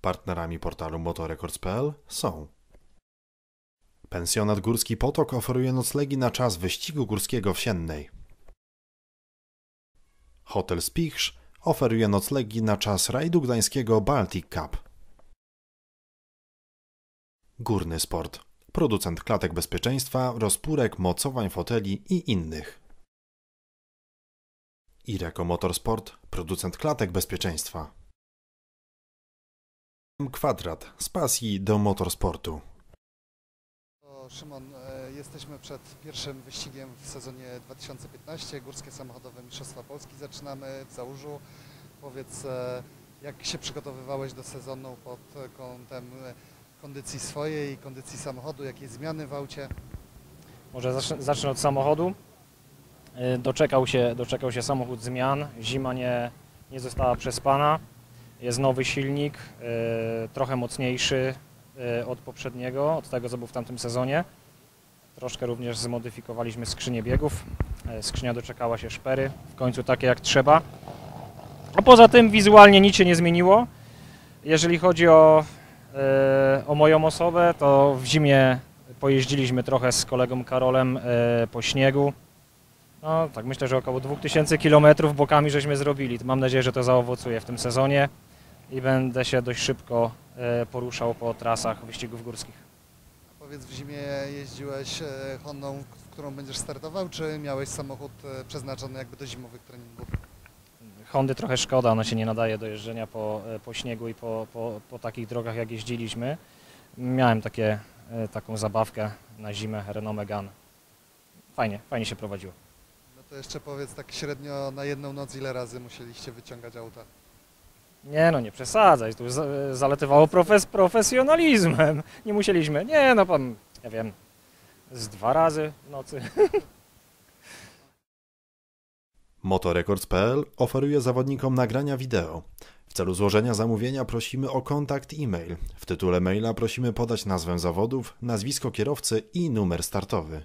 Partnerami portalu motorecords.pl są Pensjonat Górski Potok oferuje noclegi na czas wyścigu górskiego w Siennej. Hotel Spichrz oferuje noclegi na czas rajdu gdańskiego Baltic Cup. Górny Sport. Producent klatek bezpieczeństwa, rozpórek, mocowań foteli i innych. Ireko Motorsport. Producent klatek bezpieczeństwa. Kwadrat. Z pasji do motorsportu. To Szymon, e, jesteśmy przed pierwszym wyścigiem w sezonie 2015. Górskie Samochodowe Mistrzostwa Polski zaczynamy w Załużu. Powiedz, e, jak się przygotowywałeś do sezonu pod kątem e, kondycji swojej, kondycji samochodu, jakie zmiany w aucie? Może zacznę, od samochodu. Doczekał się, doczekał się samochód zmian, zima nie, nie została przespana. Jest nowy silnik, y, trochę mocniejszy y, od poprzedniego, od tego co był w tamtym sezonie. Troszkę również zmodyfikowaliśmy skrzynię biegów. Y, Skrzynia doczekała się szpery, w końcu takie jak trzeba. A poza tym wizualnie nic się nie zmieniło. Jeżeli chodzi o, o moją osobę, to w zimie pojeździliśmy trochę z kolegą Karolem po śniegu. No tak, myślę, że około 2000 km bokami żeśmy zrobili. Mam nadzieję, że to zaowocuje w tym sezonie i będę się dość szybko e, poruszał po trasach wyścigów górskich. Powiedz, w zimie jeździłeś e, Hondą, w którą będziesz startował, czy miałeś samochód e, przeznaczony jakby do zimowych treningów? Hondy trochę szkoda, ona się nie nadaje do jeżdżenia po, po śniegu i po, po, po takich drogach jak jeździliśmy. Miałem takie, taką zabawkę na zimę Renault Megane. Fajnie, fajnie się prowadziło. No to jeszcze powiedz tak średnio na jedną noc ile razy musieliście wyciągać auta? Nie no, nie przesadzaj, tu za- zaletywało profes, profesjonalizmem. Nie musieliśmy, nie no pan, ja wiem, z dwa razy w nocy. Motorecords.pl oferuje zawodnikom nagrania wideo. W celu złożenia zamówienia prosimy o kontakt e-mail. W tytule maila prosimy podać nazwę zawodów, nazwisko kierowcy i numer startowy.